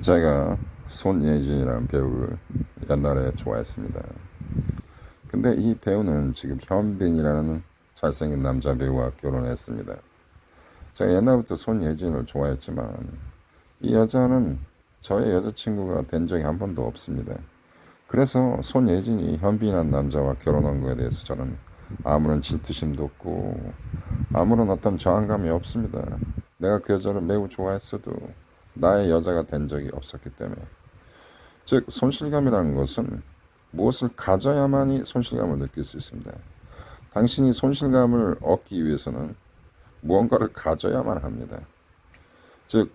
제가 손예진이라는 배우를 옛날에 좋아했습니다. 근데 이 배우는 지금 현빈이라는 잘생긴 남자 배우와 결혼했습니다. 제가 옛날부터 손예진을 좋아했지만 이 여자는 저의 여자친구가 된 적이 한 번도 없습니다. 그래서 손예진이 현빈이라는 남자와 결혼한 거에 대해서 저는 아무런 질투심도 없고 아무런 어떤 저항감이 없습니다. 내가 그 여자를 매우 좋아했어도 나의 여자가 된 적이 없었기 때문에 즉 손실감이라는 것은 무엇을 가져야만이 손실감을 느낄 수 있습니다. 당신이 손실감을 얻기 위해서는 무언가를 가져야만 합니다. 즉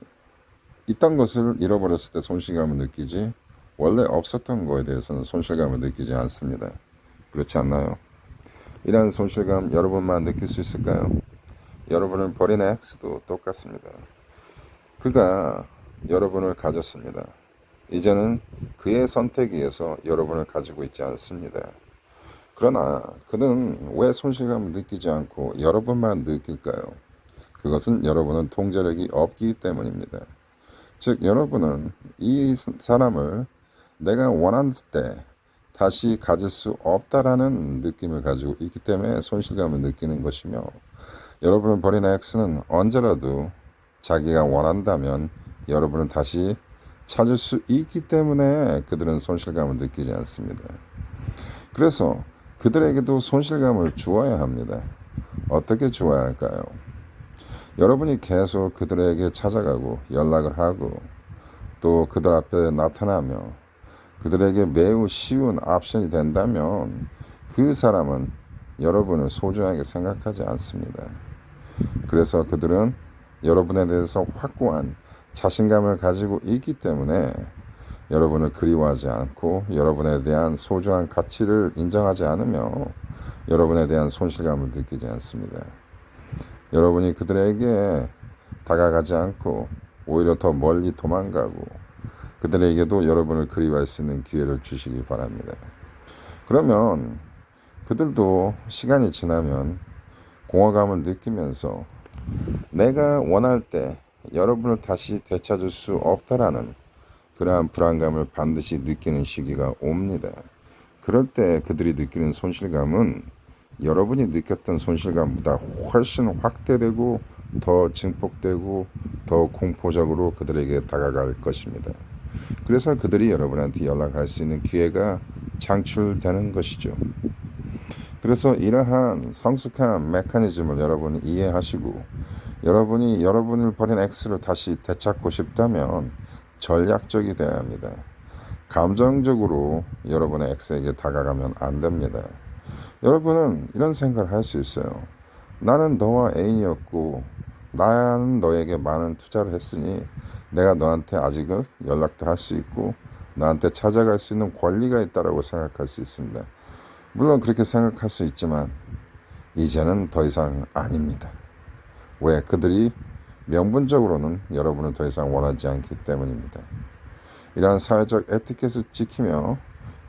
있던 것을 잃어버렸을 때 손실감을 느끼지 원래 없었던 거에 대해서는 손실감을 느끼지 않습니다. 그렇지 않나요? 이러한 손실감 여러분만 느낄 수 있을까요? 여러분을 버린 X도 똑같습니다. 그가 여러분을 가졌습니다. 이제는 그의 선택에 의해서 여러분을 가지고 있지 않습니다. 그러나 그는 왜 손실감을 느끼지 않고 여러분만 느낄까요? 그것은 여러분은 통제력이 없기 때문입니다. 즉, 여러분은 이 사람을 내가 원할 때 다시 가질 수 없다라는 느낌을 가지고 있기 때문에 손실감을 느끼는 것이며 여러분을 버린 X는 언제라도 자기가 원한다면 여러분을 다시 찾을 수 있기 때문에 그들은 손실감을 느끼지 않습니다. 그래서 그들에게도 손실감을 주어야 합니다. 어떻게 주어야 할까요? 여러분이 계속 그들에게 찾아가고 연락을 하고 또 그들 앞에 나타나며 그들에게 매우 쉬운 옵션이 된다면 그 사람은 여러분을 소중하게 생각하지 않습니다. 그래서 그들은 여러분에 대해서 확고한 자신감을 가지고 있기 때문에 여러분을 그리워하지 않고 여러분에 대한 소중한 가치를 인정하지 않으며 여러분에 대한 손실감을 느끼지 않습니다. 여러분이 그들에게 다가가지 않고 오히려 더 멀리 도망가고 그들에게도 여러분을 그리워할 수 있는 기회를 주시기 바랍니다. 그러면 그들도 시간이 지나면 공허감을 느끼면서 내가 원할 때 여러분을 다시 되찾을 수 없다라는 그러한 불안감을 반드시 느끼는 시기가 옵니다. 그럴 때 그들이 느끼는 손실감은 여러분이 느꼈던 손실감보다 훨씬 확대되고 더 증폭되고 더 공포적으로 그들에게 다가갈 것입니다. 그래서 그들이 여러분한테 연락할 수 있는 기회가 창출되는 것이죠. 그래서 이러한 성숙한 메커니즘을 여러분이 이해하시고 여러분이 여러분을 버린 X를 다시 되찾고 싶다면 전략적이 되어야 합니다. 감정적으로 여러분의 X에게 다가가면 안 됩니다. 여러분은 이런 생각을 할 수 있어요. 나는 너와 애인이었고 나는 너에게 많은 투자를 했으니 내가 너한테 아직은 연락도 할 수 있고 나한테 찾아갈 수 있는 권리가 있다라고 생각할 수 있습니다. 물론 그렇게 생각할 수 있지만 이제는 더 이상 아닙니다. 왜? 그들이 명분적으로는 여러분을 더 이상 원하지 않기 때문입니다. 이러한 사회적 에티켓을 지키며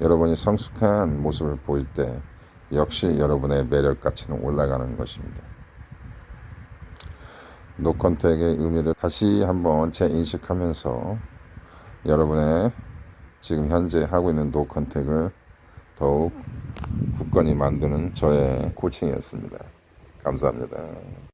여러분이 성숙한 모습을 보일 때 역시 여러분의 매력 가치는 올라가는 것입니다. 노컨택의 의미를 다시 한번 재인식하면서 여러분의 지금 현재 하고 있는 노컨택을 더욱 굳건히 만드는 저의 코칭이었습니다. 감사합니다.